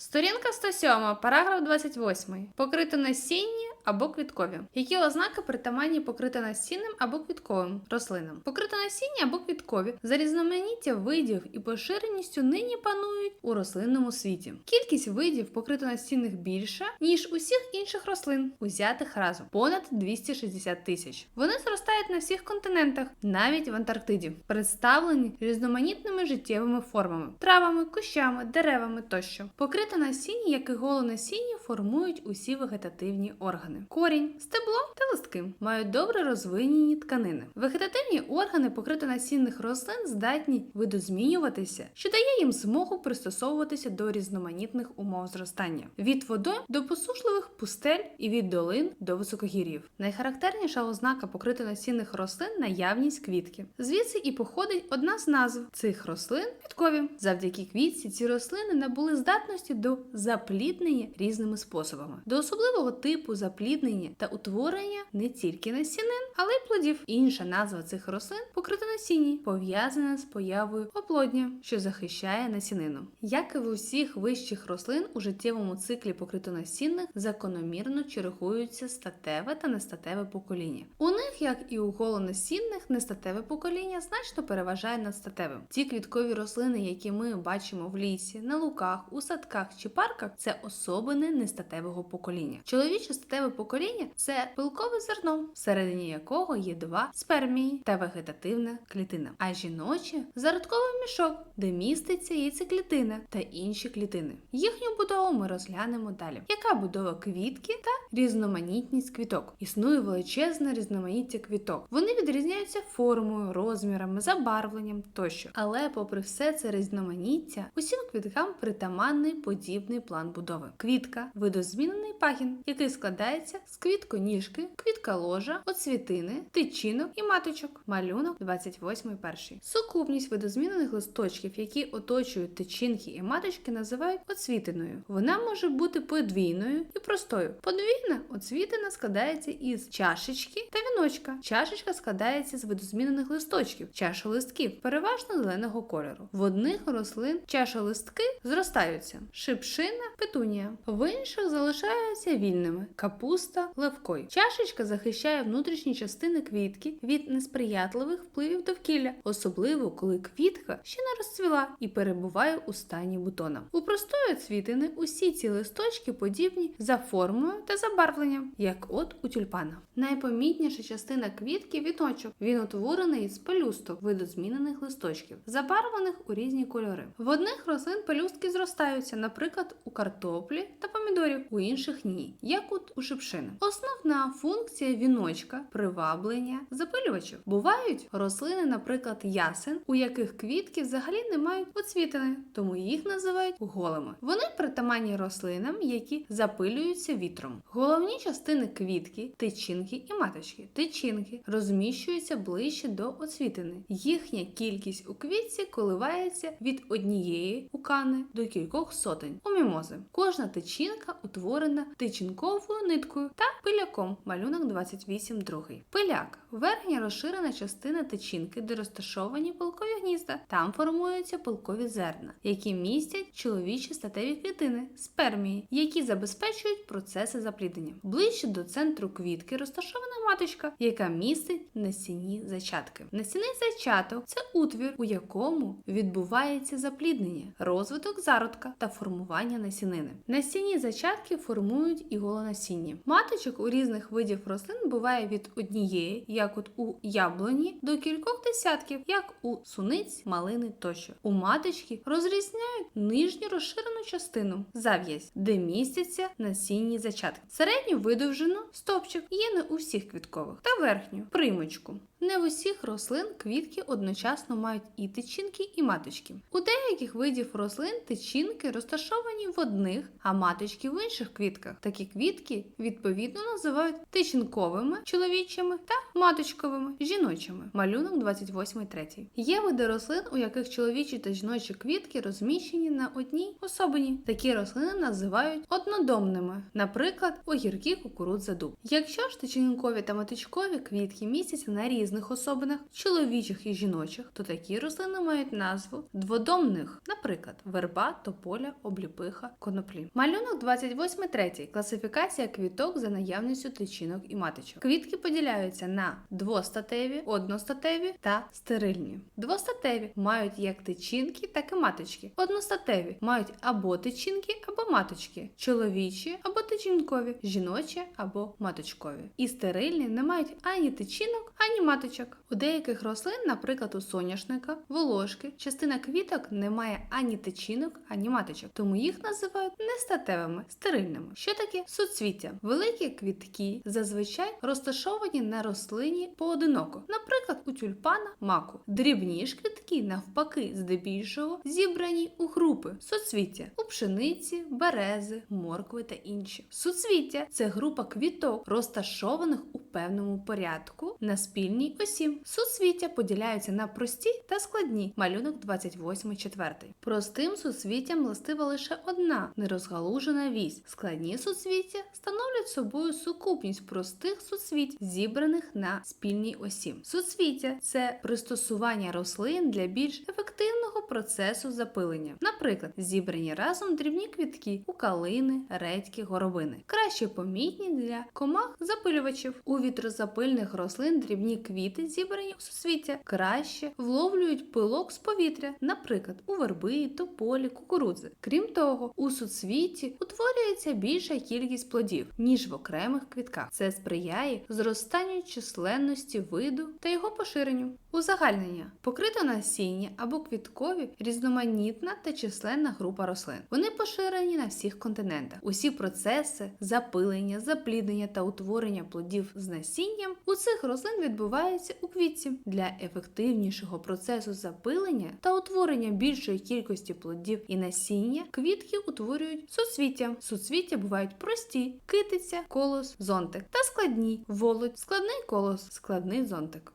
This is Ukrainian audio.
Сторінка 107, параграф 28. Покрите насіння або квіткові. Які ознаки притаманні покрито насінним або квітковим рослинам? Покрито насіння або квіткові за різноманіття видів і поширеністю нині панують у рослинному світі. Кількість видів покритонасінних більша, ніж усіх інших рослин, узятих разом понад 260 тисяч. Вони зростають на всіх континентах, навіть в Антарктиді, представлені різноманітними життєвими формами, травами, кущами, деревами тощо. Покрите насіння, як і голонасіння, формують усі вегетативні органи: корінь, стебло та листки мають добре розвинені тканини. Вегетативні органи покритонасінних рослин здатні видозмінюватися, що дає їм змогу пристосовуватися до різноманітних умов зростання від водойм до посушливих пустель і від долин до високогір'їв. Найхарактерніша ознака покритонасінних рослин наявність квітки. Звідси і походить одна з назв цих рослин квіткові. Завдяки квітці ці рослини набули здатності до запліднення різними способами, до особливого типу запліднення та утворення не тільки насінин, але й плодів. Інша назва цих рослин покритонасінні, пов'язана з появою оплодня, що захищає насінину. Як і в усіх вищих рослин у життєвому циклі покритонасінних закономірно чергуються статеве та нестатеве покоління. У них, як і у голонасінних, нестатеве покоління значно переважає над статевим. Ті квіткові рослини, які ми бачимо в лісі, на луках, у садках чи парках, це особини нестатевого покоління. Чоловіче статеве покоління це пилкове зерно, всередині якого є два спермії та вегетативна клітина. А жіноче зародковий мішок, де міститься яйцеклітина та інші клітини. Їхню будову ми розглянемо далі. Яка будова квітки та різноманітність квіток? Існує величезне різноманіття квіток. Вони відрізняються формою, розмірами, забарвленням тощо. Але, попри все це різноманіття, усім квіткам притаманний подібний план будови. Квітка видозмінений пагін, який складається з квітконіжки, квітка ложа, оцвітини, тичинок і маточок. Малюнок 28 перший. Сукупність видозмінених листочків, які оточують тичинки і маточки, називають оцвітиною. Вона може бути подвійною і простою. Подвійна оцвітина складається із чашечки та віночка. Чашечка складається з видозмінених листочків, чашолистків, переважно зеленого кольору. В одних рослин чашолистки зростаються, шипшина, петунія, в інших залишаються вільними капуста, левкой. Чашечка захищає внутрішні частини квітки від несприятливих впливів довкілля, особливо коли квітка ще не розцвіла і перебуває у стані бутона. У простої цвітини усі ці листочки подібні за формою та забарвленням, як от у тюльпана. Найпомітніша частина квітки віночок. Він утворений із пелюсток видозмінених листочків, забарвлених у різні кольори. В одних рослин пелюстки зростаються, наприклад, у картоплі та помідорів, у інших ні, як от у шипшини. Основна функція віночка приваблення запилювачів. Бувають рослини, наприклад, ясен, у яких квітки взагалі не мають оцвітини, тому їх називають голими. Вони притаманні рослинам, які запилюються вітром. Головні частини квітки, тичинки і маточки. Тичинки розміщуються ближче до оцвітини. Їхня кількість у квітці коливається від однієї укани до кількох сотень у мімози. Кожна тичинка утворена тичинковою ниткою та пиляком. Малюнок 28 другий. Пиляк верхня розширена частина тичинки, де розташовані пилкові гнізда. Там формуються пилкові зерна, які містять чоловічі статеві клітини, спермії, які забезпечують процеси запліднення. Ближче до центру квітки розташована маточка, яка містить насінні зачатки. Насінний зачаток це утвір, у якому відбувається запліднення, розвиток зародка та формування насінини. Насінні зачатки формують і голонасіння. Маточок у різних видів рослин буває від однієї, як от у яблуні, до кількох десятків, як у суниць, малини тощо. У маточки розрізняють нижню розширену частину зав'язь, де містяться насінні зачатки. Середню видовжину стопчик є не у всіх квіткових та верхню примочку. Не в усіх рослин квітки одночасно мають і тичинки, і маточки. У деяких видів рослин тичинки розташовані в одних, а маточки в інших квітках. Такі квітки відповідно називають тичинковими чоловічими та маточковими жіночими. Малюнок 28.3. Є види рослин, у яких чоловічі та жіночі квітки розміщені на одній особині. Такі рослини називають однодомними, наприклад, огірки, кукурудза, дуб. Якщо ж тичинкові та маточкові квітки містяться на різних особинах, чоловічих і жіночих, то такі рослини мають назву дводомних, наприклад, верба, тополя, обліпиха, коноплі. Малюнок 28.3. Класифікація квіток за наявністю тичинок і маточок. Квітки поділяються на двостатеві, одностатеві та стерильні. Двостатеві мають як тичинки, так і маточки. Одностатеві мають або тичинки, або маточки, чоловічі або тичинкові, жіночі або маточкові. І стерильні не мають ані тичинок, ані маточок. У деяких рослин, наприклад, у соняшника, волошки, частина квіток не має ані тичинок, ані маточок, тому їх називають нестатевими, стерильними. Що таке суцвіття? Великі квітки зазвичай розташовані на рослині поодиноко, наприклад, у тюльпана маку. Дрібні ж квітки, навпаки, здебільшого зібрані у групи суцвіття у пшениці, берези, моркви та інші. Суцвіття це група квіток, розташованих у певному порядку на спільній осі. Суцвіття поділяються на прості та складні. Малюнок 28.4. Простим суцвіттям властива лише одна нерозгалужена вісь. Складні суцвіття становлять собою сукупність простих суцвіть, зібраних на спільній осі. Суцвіття це пристосування рослин для більш ефективного процесу запилення. Наприклад, зібрані разом дрібні квітки у калини, редьки, горобини. Краще помітні для комах запилювачів. У вітрозапильних рослин дрібні квіти, зібрані у суцвіття, краще вловлюють пилок з повітря, наприклад, у верби, тополі, кукурудзи. Крім того, у суцвіті утворюється більша кількість плодів, ніж в окремих квітках. Це сприяє зростанню численності виду та його поширенню. Узагальнення покрито насіння або квіткові різноманітна та численна група рослин. Вони поширені на всіх континентах. Усі процеси запилення, запліднення та утворення плодів з насінням у цих рослин відбуваються у квітці. Для ефективнішого процесу запилення та утворення більшої кількості плодів і насіння квітки утворюють суцвіття. Суцвіття бувають прості: китиця, колос, зонтик та складні володь, складний колос, складний зонтик.